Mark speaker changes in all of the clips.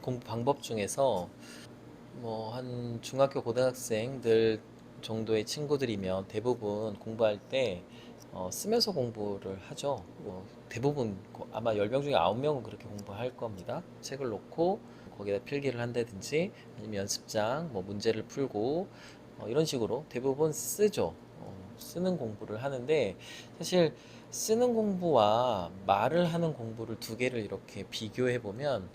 Speaker 1: 공부 방법 중에서 뭐 한 중학교 고등학생들 정도의 친구들이면 대부분 공부할 때 어, 쓰면서 공부를 하죠. 뭐 대부분 고- 아마 10명 중에 9명은 그렇게 공부할 겁니다. 책을 놓고 거기다 필기를 한다든지 아니면 연습장 뭐 문제를 풀고 어, 이런 식으로 대부분 쓰죠. 어, 쓰는 공부를 하는데 사실 쓰는 공부와 말을 하는 공부를 두 개를 이렇게 비교해 보면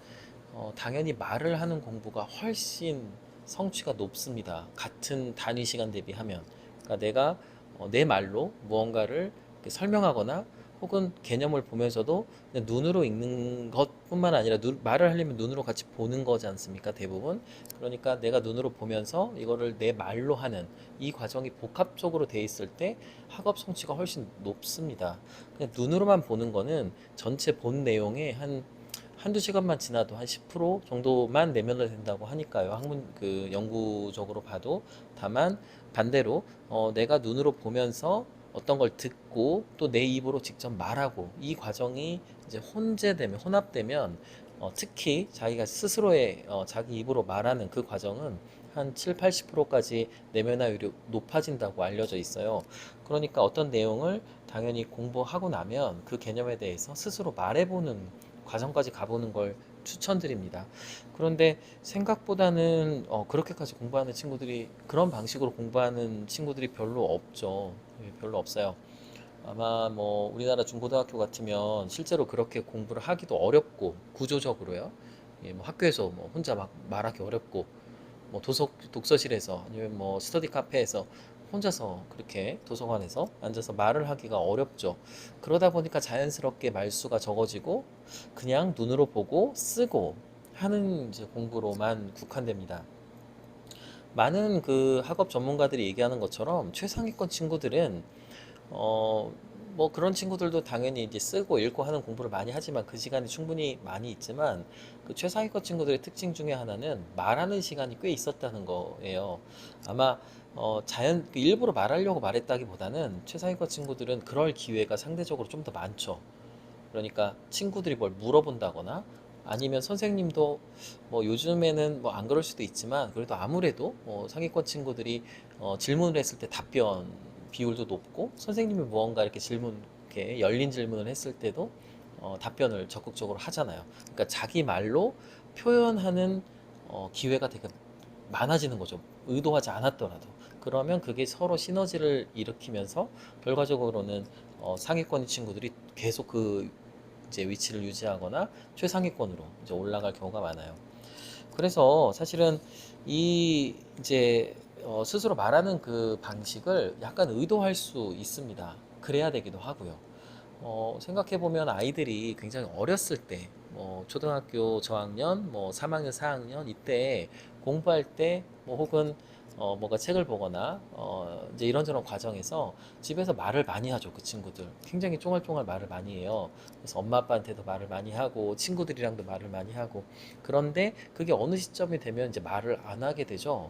Speaker 1: 어, 당연히 말을 하는 공부가 훨씬 성취가 높습니다. 같은 단위 시간 대비하면. 그러니까 내가 어, 내 말로 무언가를 설명하거나 혹은 개념을 보면서도 눈으로 읽는 것뿐만 아니라 눈- 말을 하려면 눈으로 같이 보는 거지 않습니까? 대부분. 그러니까 내가 눈으로 보면서 이거를 내 말로 하는 이 과정이 복합적으로 돼 있을 때 학업 성취가 훨씬 높습니다. 그냥 눈으로만 보는 거는 전체 본 내용의 한 한두 시간만 지나도 한 10% 정도만 내면을 된다고 하니까요. 학문 그 연구적으로 봐도 다만 반대로 어, 내가 눈으로 보면서 어떤 걸 듣고 또 내 입으로 직접 말하고 이 과정이 이제 혼재되면 혼합되면 어, 특히 자기가 스스로의 어, 자기 입으로 말하는 그 과정은 한 7, 80%까지 내면화율이 높아진다고 알려져 있어요. 그러니까 어떤 내용을 당연히 공부하고 나면 그 개념에 대해서 스스로 말해보는 과정까지 가보는 걸 추천드립니다. 그런데 생각보다는 어, 그렇게까지 공부하는 친구들이 그런 방식으로 공부하는 친구들이 별로 없죠. 예, 별로 없어요. 아마 뭐 우리나라 중고등학교 같으면 실제로 그렇게 공부를 하기도 어렵고 구조적으로요. 예, 뭐 학교에서 뭐 혼자 막 말하기 어렵고 뭐 도서 독서실에서 아니면 뭐 스터디 카페에서 혼자서 그렇게 도서관에서 앉아서 말을 하기가 어렵죠. 그러다 보니까 자연스럽게 말수가 적어지고 그냥 눈으로 보고 쓰고 하는 공부로만 국한됩니다. 많은 그 학업 전문가들이 얘기하는 것처럼 최상위권 친구들은 어, 뭐 그런 친구들도 당연히 이제 쓰고 읽고 하는 공부를 많이 하지만 그 시간이 충분히 많이 있지만 그 최상위권 친구들의 특징 중에 하나는 말하는 시간이 꽤 있었다는 거예요. 아마 어, 자연 그 일부러 말하려고 말했다기보다는 최상위권 친구들은 그럴 기회가 상대적으로 좀 더 많죠. 그러니까 친구들이 뭘 물어본다거나 아니면 선생님도 뭐 요즘에는 뭐 안 그럴 수도 있지만 그래도 아무래도 뭐 상위권 친구들이 어, 질문을 했을 때 답변 비율도 높고 선생님이 무언가 이렇게 질문 이렇게 열린 질문을 했을 때도 어, 답변을 적극적으로 하잖아요. 그러니까 자기 말로 표현하는 어, 기회가 되게 많아지는 거죠. 의도하지 않았더라도. 그러면 그게 서로 시너지를 일으키면서 결과적으로는 어, 상위권 친구들이 계속 그 이제 위치를 유지하거나 최상위권으로 이제 올라갈 경우가 많아요. 그래서 사실은 이 이제 어, 스스로 말하는 그 방식을 약간 의도할 수 있습니다. 그래야 되기도 하고요. 어, 생각해 보면 아이들이 굉장히 어렸을 때, 뭐 초등학교 저학년, 뭐 3학년, 4학년 이때 공부할 때, 뭐 혹은 어, 뭔가 책을 보거나 어, 이제 이런저런 과정에서 집에서 말을 많이 하죠, 그 친구들. 굉장히 쫑알쫑알 말을 많이 해요. 그래서 엄마 아빠한테도 말을 많이 하고 친구들이랑도 말을 많이 하고 그런데 그게 어느 시점이 되면 이제 말을 안 하게 되죠.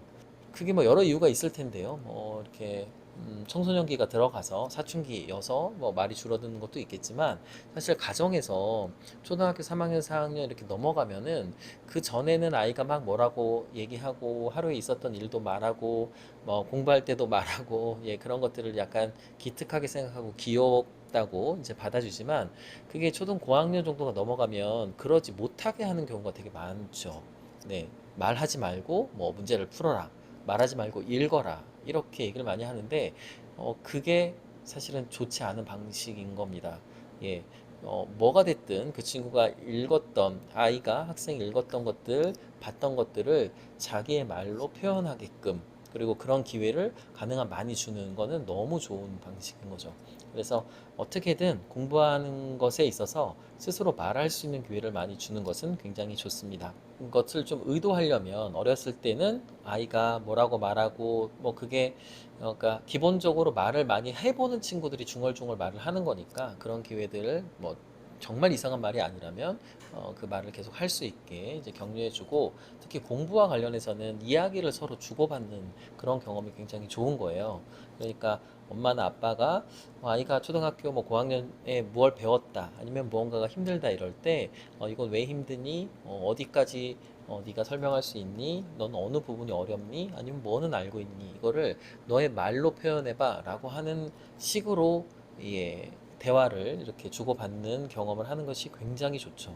Speaker 1: 그게 뭐 여러 이유가 있을 텐데요. 뭐 이렇게 음, 청소년기가 들어가서 사춘기여서 뭐 말이 줄어드는 것도 있겠지만 사실 가정에서 초등학교 3학년, 4학년 이렇게 넘어가면은 그 전에는 아이가 막 뭐라고 얘기하고 하루에 있었던 일도 말하고 뭐 공부할 때도 말하고 예 그런 것들을 약간 기특하게 생각하고 귀엽다고 이제 받아주지만 그게 초등 고학년 정도가 넘어가면 그러지 못하게 하는 경우가 되게 많죠. 네 말하지 말고 뭐 문제를 풀어라. 말하지 말고 읽어라. 이렇게 얘기를 많이 하는데, 어, 그게 사실은 좋지 않은 방식인 겁니다. 예. 어, 뭐가 됐든 그 친구가 읽었던, 아이가 학생이 읽었던 것들, 봤던 것들을 자기의 말로 표현하게끔, 그리고 그런 기회를 가능한 많이 주는 거는 너무 좋은 방식인 거죠. 그래서 어떻게든 공부하는 것에 있어서 스스로 말할 수 있는 기회를 많이 주는 것은 굉장히 좋습니다. 것을 좀 의도하려면 어렸을 때는 아이가 뭐라고 말하고 뭐 그게 어, 그러니까 기본적으로 말을 많이 해보는 친구들이 중얼중얼 말을 하는 거니까 그런 기회들을 뭐 정말 이상한 말이 아니라면 어, 그 말을 계속 할 수 있게 이제 격려해주고 특히 공부와 관련해서는 이야기를 서로 주고받는 그런 경험이 굉장히 좋은 거예요. 그러니까 엄마나 아빠가 어, 아이가 초등학교 뭐 고학년에 무얼 배웠다 아니면 무언가가 힘들다 이럴 때 어, 이건 왜 힘드니? 어, 어디까지 어, 네가 설명할 수 있니? 넌 어느 부분이 어렵니? 아니면 뭐는 알고 있니? 이거를 너의 말로 표현해봐라고 하는 식으로 예, 대화를 이렇게 주고받는 경험을 하는 것이 굉장히 좋죠.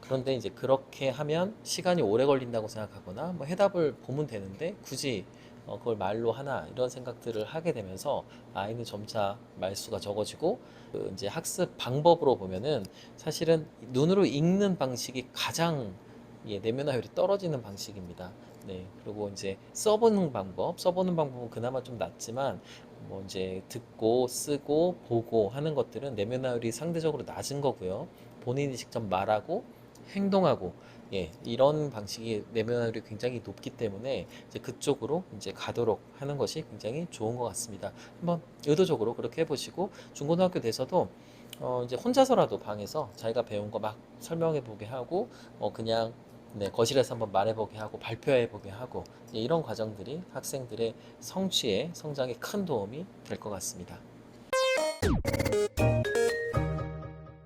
Speaker 1: 그런데 이제 그렇게 하면 시간이 오래 걸린다고 생각하거나 뭐 해답을 보면 되는데 굳이 어, 그걸 말로 하나 이런 생각들을 하게 되면서 아이는 점차 말수가 적어지고 그 이제 학습 방법으로 보면은 사실은 눈으로 읽는 방식이 가장 예, 내면화율이 떨어지는 방식입니다. 네, 그리고 이제 써보는 방법, 써보는 방법은 그나마 좀 낫지만 뭐 이제 듣고 쓰고 보고 하는 것들은 내면화율이 상대적으로 낮은 거고요. 본인이 직접 말하고 행동하고 예, 이런 방식이 내면화율이 굉장히 높기 때문에 이제 그쪽으로 이제 가도록 하는 것이 굉장히 좋은 것 같습니다. 한번 의도적으로 그렇게 해보시고 중고등학교 돼서도 어 이제 혼자서라도 방에서 자기가 배운 거 막 설명해 보게 하고 어 그냥 네, 거실에서 한번 말해보게 하고 발표해보게 하고 예, 이런 과정들이 학생들의 성취에 성장에 큰 도움이 될 것 같습니다.